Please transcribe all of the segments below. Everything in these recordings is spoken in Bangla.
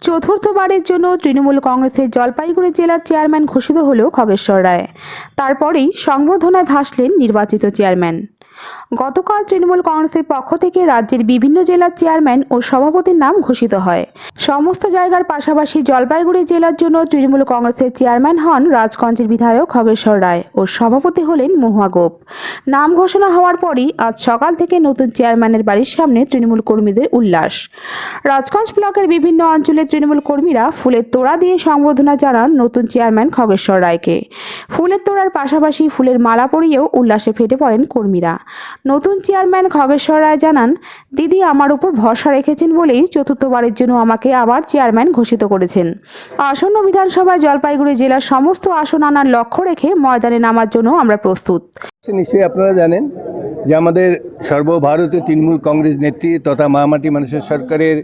চতুর্থবারের জন্য তৃণমূল কংগ্রেসের জলপাইগুড়ি জেলার চেয়ারম্যান ঘোষিত হল খগেশ্বর রায়। তারপরেই সংবর্ধনায় ভাসলেন নির্বাচিত চেয়ারম্যান। গতকাল তৃণমূল কংগ্রেসের পক্ষ থেকে রাজ্যের বিভিন্ন জেলার চেয়ারম্যান ও সভাপতির নাম ঘোষিত হয়। সমস্ত জায়গার পাশাপাশি জলপাইগুড়ি জেলার জন্য তৃণমূল কংগ্রেসের চেয়ারম্যান হন রাজগঞ্জের বিধায়ক খগেশ্বর রায় ও সভাপতি হলেন মহুয়া গোপ। নাম ঘোষণা হওয়ার পরই আজ সকাল থেকে নতুন চেয়ারম্যানের বাড়ির সামনে তৃণমূল কর্মীদের উল্লাস। রাজগঞ্জ ব্লকের বিভিন্ন অঞ্চলের তৃণমূল কর্মীরা ফুলের তোড়া দিয়ে সংবর্ধনা জানান নতুন চেয়ারম্যান খগেশ্বর রায়কে। ফুলের তোড়ার পাশাপাশি ফুলের মালা পরিয়েও উল্লাসে ফেটে পড়েন কর্মীরা। নতুন চেয়ারম্যান খগেশ্বর রায় জানান, দিদি আমার উপর ভরসা রেখেছেন বলেই চতুর্থবারের জন্য আমাকে আবার চেয়ারম্যান ঘোষিত করেছেন। আসন্ন বিধানসভায় জলপাইগুড়ি জেলার সমস্ত আসন আনার লক্ষ্য রেখে ময়দানে নামার জন্য আমরা প্রস্তুত। নিশ্চয়ই আপনারা জানেন যে আমাদের সর্বভারতীয় তৃণমূল কংগ্রেস নেত্রী তথা মামাটি মানুষের সরকারের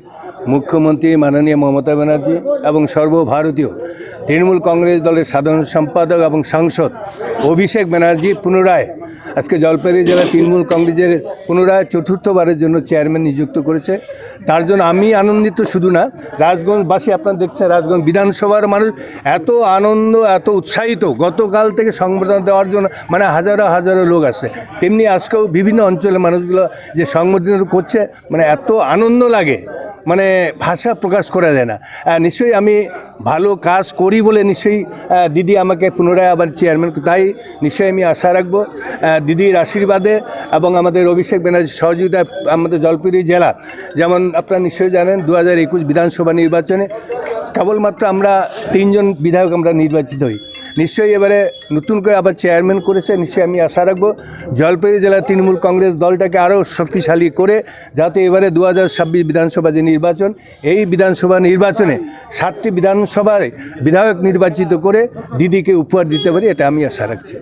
মুখ্যমন্ত্রী মাননীয় মমতা ব্যানার্জি এবং সর্বভারতীয় তৃণমূল কংগ্রেস দলের সাধারণ সম্পাদক এবং সাংসদ অভিষেক ব্যানার্জি পুনরায় আজকে জলপাইগুড়ি জেলা তৃণমূল কংগ্রেসের পুনরায় চতুর্থবারের জন্য চেয়ারম্যান নিযুক্ত করেছে। তার জন্য আমি আনন্দিত শুধু না, রাজগঞ্জবাসী আপনারা দেখছেন, রাজগঞ্জ বিধানসভার মানুষ এত আনন্দ, এত উৎসাহিত। গতকাল থেকে সংবর্ধনা দেওয়ার জন্য মানে হাজারো হাজারো লোক আসছে। তেমনি আজকেও বিভিন্ন অঞ্চলের মানুষগুলো যে সংবর্ধনা করছে মানে এত আনন্দ লাগে মানে ভাষা প্রকাশ করা যায় না। নিশ্চয়ই আমি ভালো কাজ করি বলে নিশ্চয়ই দিদি আমাকে পুনরায় আবার চেয়ারম্যান তাই নিশ্চয়ই আমি আশা রাখব। দিদির আশীর্বাদে এবং আমাদের অভিষেক ব্যানার্জির সহযোগিতায় আমাদের জলপাইগুড়ি জেলা, যেমন আপনারা নিশ্চয়ই জানেন দু হাজার একুশ বিধানসভা নির্বাচনে কেবলমাত্র আমরা তিনজন বিধায়ক আমরা নির্বাচিত হই। নিশ্চয়ই এবারে নতুন করে আবার চেয়ারম্যান করেছে নিশ্চয়ই আমি আশা রাখব জলপাইগুড়ি জেলার তৃণমূল কংগ্রেস দলটাকে আরও শক্তিশালী করে যাতে এবারে দু হাজার ছাব্বিশ বিধানসভা যে নির্বাচন এই বিধানসভা নির্বাচনে সাতটি বিধানসভায় বিধায়ক নির্বাচিত করে দিদিকে উপহার দিতে পারি এটা আমি আশা রাখছি।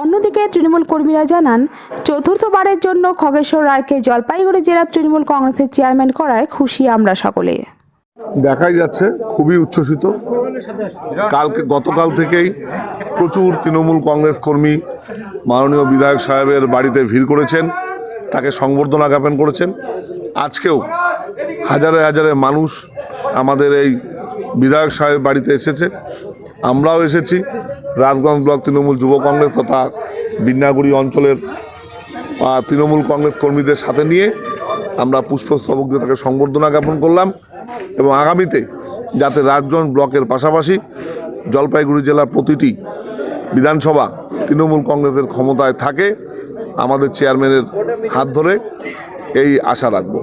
অন্যদিকে তৃণমূল কর্মীরা জানান চতুর্থবারের জন্য খগেশ্বর রায়কে জলপাইগুড়ি জেলার তৃণমূল কংগ্রেসের চেয়ারম্যান করায় খুশি আমরা সকলে। দেখাই যাচ্ছে খুবই উচ্ছ্বসিত। কালকে গতকাল থেকেই প্রচুর তৃণমূল কংগ্রেস কর্মী মাননীয় বিধায়ক সাহেবের বাড়িতে ভিড় করেছেন, তাকে সংবর্ধনা জ্ঞাপন করেছেন। আজকেও হাজারে হাজারে মানুষ আমাদের এই বিধায়ক সাহেব বাড়িতে এসেছে। আমরাও এসেছি, রাজগঞ্জ ব্লক তৃণমূল যুব কংগ্রেস তথা বিন্যাগুড়ি অঞ্চলের তৃণমূল কংগ্রেস কর্মীদের সাথে নিয়ে আমরা পুষ্পস্তবক দিয়ে তাকে সংবর্ধনা জ্ঞাপন করলাম এবং আগামীতে যাতে রাজগঞ্জ ব্লকের পাশাপাশি জলপাইগুড়ি জেলার প্রতিটি বিধানসভা তৃণমূল কংগ্রেসের ক্ষমতায় থাকে, আমাদের চেয়ারম্যানের হাত ধরে এই আশা রাখব।